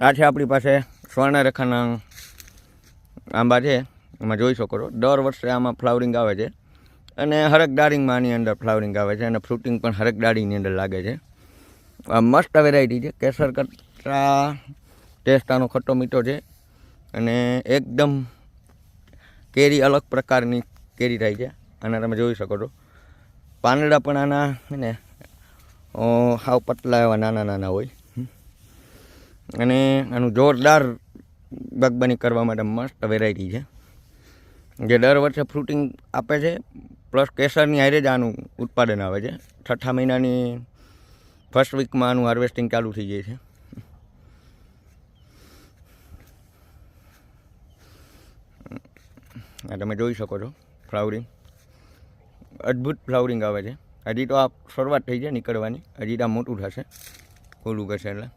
આ છે આપણી પાસે સ્વર્ણરેખાના આંબા છે, એમાં જોઈ શકો છો. દર વર્ષે આમાં ફ્લાવરિંગ આવે છે અને હરક ડાળીંગમાં આની અંદર ફ્લાવરિંગ આવે છે અને ફ્રૂટિંગ પણ હરક ડાળીની અંદર લાગે છે. આ મસ્ત વેરાયટી છે. કેસર કરતાં ટેસ્ટ આનો ખટ્ટો મીઠો છે અને એકદમ કેરી અલગ પ્રકારની કેરી થાય છે. અને તમે જોઈ શકો છો. પાંદડા પણ આના ને હાવ પતલા એવા નાના નાના હોય. અને આનું જોરદાર બાગબાની કરવા માટે મસ્ત વેરાયટી છે. જે દર વર્ષે ફ્રૂટિંગ આપે છે પ્લસ કેસરની હારે જ આનું ઉત્પાદન આવે છે. છઠ્ઠા મહિનાની ફર્સ્ટ વીકમાં આનું હાર્વેસ્ટિંગ ચાલુ થઈ જાય છે. આ તમે જોઈ શકો છો ફ્લાવરિંગ અદ્ભુત ફ્લાવરિંગ આવે છે. હજી તો આ શરૂઆત થઈ છે નીકળવાની. હજી તો આ મોટું થશે. ખોલું કરશે એટલે.